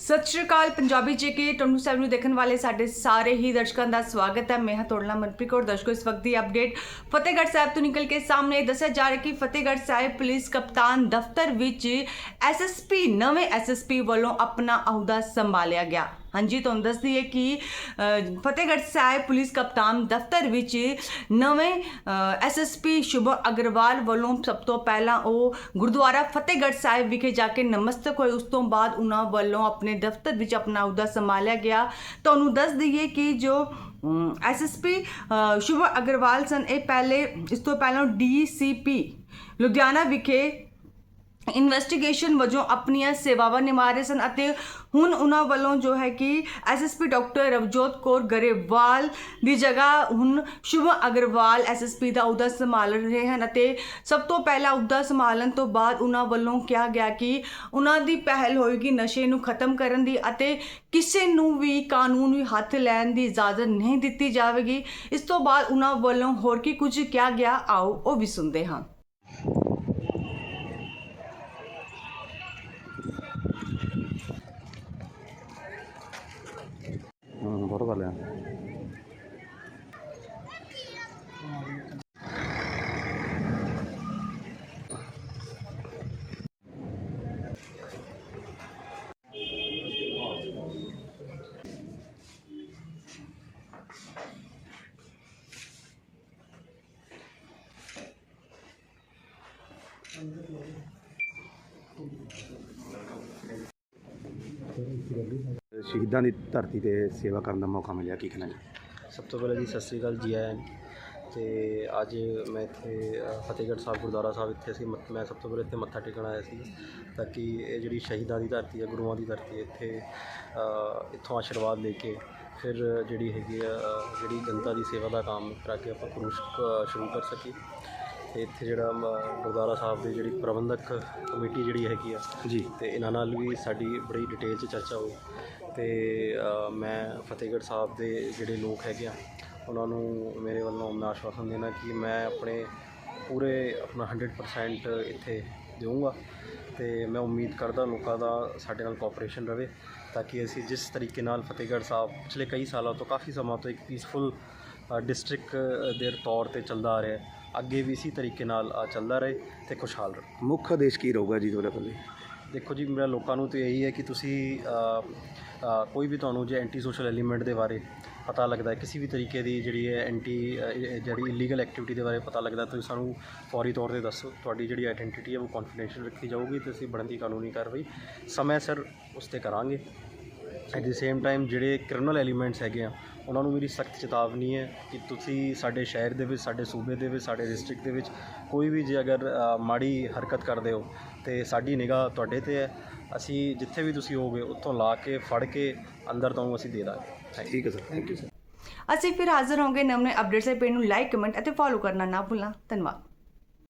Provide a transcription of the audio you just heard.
ਸਤਿ ਸ਼੍ਰੀ ਅਕਾਲ, ਪੰਜਾਬੀ ਜੇਕੇ ਟੋਨੂ ਸਾਹਿਬ ਨੂੰ ਦੇਖਣ ਵਾਲੇ ਸਾਡੇ ਸਾਰੇ ਹੀ ਦਰਸ਼ਕਾਂ ਦਾ ਸਵਾਗਤ ਹੈ। ਮੈਂ ਹਾਂ ਤੋੜਨਾ ਮਨਪ੍ਰੀਤ ਕੌਰ, ਦਰਸ਼ਕੋ, ਇਸ ਵਕਤ ਦੀ ਅਪਡੇਟ ਫਤਿਹਗੜ੍ਹ ਸਾਹਿਬ ਤੋਂ ਨਿਕਲ ਕੇ ਸਾਹਮਣੇ ਦੱਸਿਆ ਜਾ ਰਿਹਾ ਕਿ ਫਤਿਹਗੜ੍ਹ ਸਾਹਿਬ ਪੁਲਿਸ ਕਪਤਾਨ ਦਫ਼ਤਰ ਵਿੱਚ ਐਸਐਸਪੀ ਨਵੇਂ ਐਸਐਸਪੀ ਵੱਲੋਂ ਆਪਣਾ ਅਹੁਦਾ ਸੰਭਾਲਿਆ ਗਿਆ। ਹਾਂਜੀ ਤੁਹਾਨੂੰ ਦੱਸ ਦਈਏ ਕਿ ਫਤਿਹਗੜ੍ਹ ਸਾਹਿਬ ਪੁਲਿਸ ਕਪਤਾਨ ਦਫ਼ਤਰ ਵਿੱਚ ਨਵੇਂ ਐਸਐਸਪੀ ਸ਼ੁਭ ਅਗਰਵਾਲ ਵੱਲੋਂ ਸਭ ਤੋਂ ਪਹਿਲਾਂ ਉਹ ਗੁਰਦੁਆਰਾ ਫਤਿਹਗੜ੍ਹ ਸਾਹਿਬ ਵਿਖੇ ਜਾ ਕੇ ਨਮਸਤਕ ਹੋਏ ਉਸ ਤੋਂ ਬਾਅਦ ਉਹਨਾਂ ਵੱਲੋਂ ਆਪਣੇ ਦਫ਼ਤਰ ਵਿੱਚ ਆਪਣਾ ਅਹੁਦਾ ਸੰਭਾਲਿਆ ਗਿਆ ਤੁਹਾਨੂੰ ਦੱਸ ਦਈਏ ਕਿ ਜੋ ਐਸਐਸਪੀ ਸ਼ੁਭ ਅਗਰਵਾਲ ਸਨ ਇਹ ਪਹਿਲੇ ਇਸ ਤੋਂ ਪਹਿਲਾਂ ਡੀਸੀਪੀ ਲੁਧਿਆਣਾ ਵਿਖੇ ਇਨਵੈਸਟੀਗੇਸ਼ਨ ਵਜੋਂ ਆਪਣੀਆਂ ਸੇਵਾਵਾਂ ਨਿਭਾ ਰਹੇ ਸਨ ਅਤੇ ਹੁਣ ਉਹਨਾਂ ਵੱਲੋਂ ਜੋ ਹੈ ਕਿ ਐਸਐਸਪੀ ਡਾਕਟਰ ਰਵਜੋਤ ਕੌਰ ਗਰੇਵਾਲ ਦੀ ਜਗ੍ਹਾ ਹੁਣ ਸ਼ੁਭ ਅਗਰਵਾਲ ਐਸਐਸਪੀ ਦਾ ਅਹੁਦਾ ਸੰਭਾਲ ਰਹੇ ਹਨ ਅਤੇ ਸਭ ਤੋਂ ਪਹਿਲਾਂ ਅਹੁਦਾ ਸੰਭਾਲਣ ਤੋਂ ਬਾਅਦ ਉਹਨਾਂ ਵੱਲੋਂ ਕਿਹਾ ਗਿਆ ਕਿ ਉਹਨਾਂ ਦੀ ਪਹਿਲ ਹੋਏਗੀ ਨਸ਼ੇ ਨੂੰ ਖਤਮ ਕਰਨ ਦੀ ਅਤੇ ਕਿਸੇ ਨੂੰ ਵੀ ਕਾਨੂੰਨ ਵੀ ਹੱਥ ਲੈਣ ਦੀ ਇਜਾਜ਼ਤ ਨਹੀਂ ਦਿੱਤੀ ਜਾਵੇਗੀ। ਇਸ ਤੋਂ ਬਾਅਦ ਉਹਨਾਂ ਵੱਲੋਂ ਹੋਰ ਕੀ ਕੁਝ ਕਿਹਾ ਗਿਆ, ਆਓ ਉਹ ਵੀ ਸੁਣਦੇ ਹਾਂ ਹਾਂ। ਸ਼ਹੀਦਾਂ ਦੀ ਧਰਤੀ ਤੇ ਸੇਵਾ ਕਰਨ ਦਾ ਮੌਕਾ ਮਿਲਿਆ ਕੀ ਕਹਿਣਾ ਜੀ ਸਭ ਤੋਂ ਪਹਿਲਾਂ ਜੀ ਸਤਿ ਸ੍ਰੀ ਅਕਾਲ ਜੀ ਆਇਆਂ ਨੂੰ। ਤੇ ਅੱਜ ਮੈਂ ਇੱਥੇ ਅ, ਫਤਿਹਗੜ੍ਹ ਸਾਹਿਬ ਗੁਰਦੁਆਰਾ ਸਾਹਿਬ ਇੱਥੇ ਅਸੀਂ ਮੈਂ ਸਭ ਤੋਂ ਪਹਿਲਾਂ ਇੱਥੇ ਮੱਥਾ ਟੇਕਣ ਆਇਆ ਸੀ ਤਾਂ ਕਿ ਇਹ ਜਿਹੜੀ ਸ਼ਹੀਦਾਂ ਦੀ ਧਰਤੀ ਹੈ ਗੁਰੂਆਂ ਦੀ ਧਰਤੀ ਹੈ ਇੱਥੇ ਅ, ਇੱਥੋਂ ਆਸ਼ੀਰਵਾਦ ਲੈ ਕੇ ਫਿਰ ਜਿਹੜੀ ਹੈਗੀ ਆ ਅ, ਜਿਹੜੀ ਜਨਤਾ ਦੀ ਸੇਵਾ ਦਾ ਕੰਮ ਕਰਾ ਕੇ ਆਪਾਂ ਸ਼ੁਰੂ ਸ਼ੁਰੂ ਕਰ ਸਕੀਏ ਤੇ ਇੱਥੇ ਜਿਹੜਾ ਮ, ਗੁਰਦੁਆਰਾ ਸਾਹਿਬ ਦੀ ਜਿਹੜੀ ਪ੍ਰਬੰਧਕ ਕਮੇਟੀ ਜਿਹੜੀ ਹੈਗੀ ਆ ਜੀ। ਤੇ ਇਹਨਾਂ ਨਾਲ ਵੀ ਸਾਡੀ ਬੜੀ ਡਿਟੇਲ 'ਚ ਚਰਚਾ ਹੋਈ ਤੇ ਅ, ਮੈਂ ਫਤਿਹਗੜ੍ਹ ਸਾਹਿਬ ਦੇ ਜਿਹੜੇ ਲੋਕ ਹੈਗੇ ਆ ਉਹਨਾਂ ਨੂੰ ਮੇਰੇ ਵੱਲੋਂ ਮੈਂ ਆਸ਼ਵਾਸਨ ਦੇਣਾ ਕਿ ਮੈਂ ਆਪਣੇ ਪੂਰੇ ਆਪਣਾ 100% ਇੱਥੇ ਦੇਵਾਂਗਾ ਤੇ ਮੈਂ ਉਮੀਦ ਕਰਦਾ ਲੋਕਾਂ ਦਾ ਸਾਡੇ ਨਾਲ ਕੋਆਪਰੇਸ਼ਨ ਰਵੇ ਤਾਂ ਕਿ ਅਸੀਂ ਜਿਸ ਤਰੀਕੇ ਨਾਲ ਫਤਿਹਗੜ੍ਹ ਸਾਹਿਬ ਪਿਛਲੇ ਕਈ ਸਾਲਾਂ ਤੋਂ ਕਾਫੀ ਸਮਾਂ ਤੋਂ ਇੱਕ ਪੀਸਫੁਲ ਡਿਸਟ੍ਰਿਕਟ ਦੇ ਤੌਰ ਤੇ ਚੱਲਦਾ ਆ ਰਿਹਾ ਹੈ। ਅੱਗੇ ਵੀ ਇਸੇ ਤਰੀਕੇ ਨਾਲ ਅ, ਚੱਲਦਾ ਰਹੇ ਤੇ ਖੁਸ਼ਹਾਲ ਰਹੇ। ਮੁੱਖ ਆਦੇਸ਼ ਕੀ ਰਹੂਗਾ ਜੀ ਤੁਹਾਡੇ ਕੋਲ ਦੇਖੋ ਜੀ ਮੇਰਾ ਲੋਕਾਂ ਨੂੰ ਤੇ ਇਹੀ ਹੈ ਕਿ ਤੁਸੀਂ ਕੋਈ ਵੀ ਤੁਹਾਨੂੰ ਜੇ ਐਂਟੀ ਸੋਸ਼ਲ ਐਲੀਮੈਂਟ ਦੇ ਬਾਰੇ ਪਤਾ ਲੱਗਦਾ ਹੈ ਕਿਸੇ ਵੀ ਤਰੀਕੇ ਦੀ ਜਿਹੜੀ ਹੈ ਐਂਟੀ ਜਿਹੜੀ ਇਲੀਗਲ ਐਕਟੀਵਿਟੀ ਦੇ ਬਾਰੇ ਪਤਾ ਲੱਗਦਾ ਤੁਸੀਂ ਸਾਨੂੰ ਫੌਰੀ ਤੌਰ ਤੇ ਦੱਸੋ। ਤੁਹਾਡੀ ਜਿਹੜੀ ਆਇਡੈਂਟੀਟੀ ਹੈ ਉਹ ਕੌਨਫੀਡੈਂਸ਼ੀਅਲ ਰੱਖੀ ਜਾਊਗੀ ਤੇ ਅਸੀਂ ਬਣਦੀ ਕਾਨੂੰਨੀ ਕਾਰਵਾਈ ਸਮੇਂ ਸਿਰ ਉਸ ਤੇ ਕਰਾਂਗੇ। ਐਟ ਦੀ ਸੇਮ ਟਾਈਮ ਜਿਹੜੇ ਕ੍ਰਿਮੀਨਲ ਐਲੀਮੈਂਟਸ ਹੈਗੇ ਆ ਉਹਨਾਂ ਨੂੰ ਮੇਰੀ ਸਖਤ ਚੇਤਾਵਨੀ ਹੈ ਕਿ ਤੁਸੀਂ ਸਾਡੇ ਸ਼ਹਿਰ ਦੇ ਵਿੱਚ ਸਾਡੇ ਸੂਬੇ ਦੇ ਵਿੱਚ ਸਾਡੇ ਡਿਸਟ੍ਰਿਕਟ ਦੇ ਵਿੱਚ ਕੋਈ ਵੀ ਜੇ ਅਗਰ ਮਾੜੀ ਹਰਕਤ ਕਰਦੇ ਹੋ ਤੇ ਸਾਡੀ ਨਿਗਾਹ ਤੁਹਾਡੇ ਤੇ ਹੈ। ਅਸੀਂ ਜਿੱਥੇ ਵੀ ਤੁਸੀਂ ਹੋਗੇ ਉੱਥੋਂ ਲਾ ਕੇ ਫੜ ਕੇ ਅੰਦਰ ਤੁਹਾਨੂੰ ਅਸੀਂ ਦੇ ਦਾਂਗੇ। ਠੀਕ ਹੈ ਸਰ। ਥੈਂਕ ਯੂ ਸਰ ਅਸੀਂ ਫਿਰ ਹਾਜ਼ਰ ਹੋਵਾਂਗੇ ਨਵੇਂ ਅਪਡੇਟਸ ਦੇ ਪੇਜ ਨੂੰ ਲਾਈਕ ਕਮੈਂਟ ਅਤੇ ਫੋਲੋ ਕਰਨਾ ਨਾ ਭੁੱਲਣਾ। ਧੰਨਵਾਦ।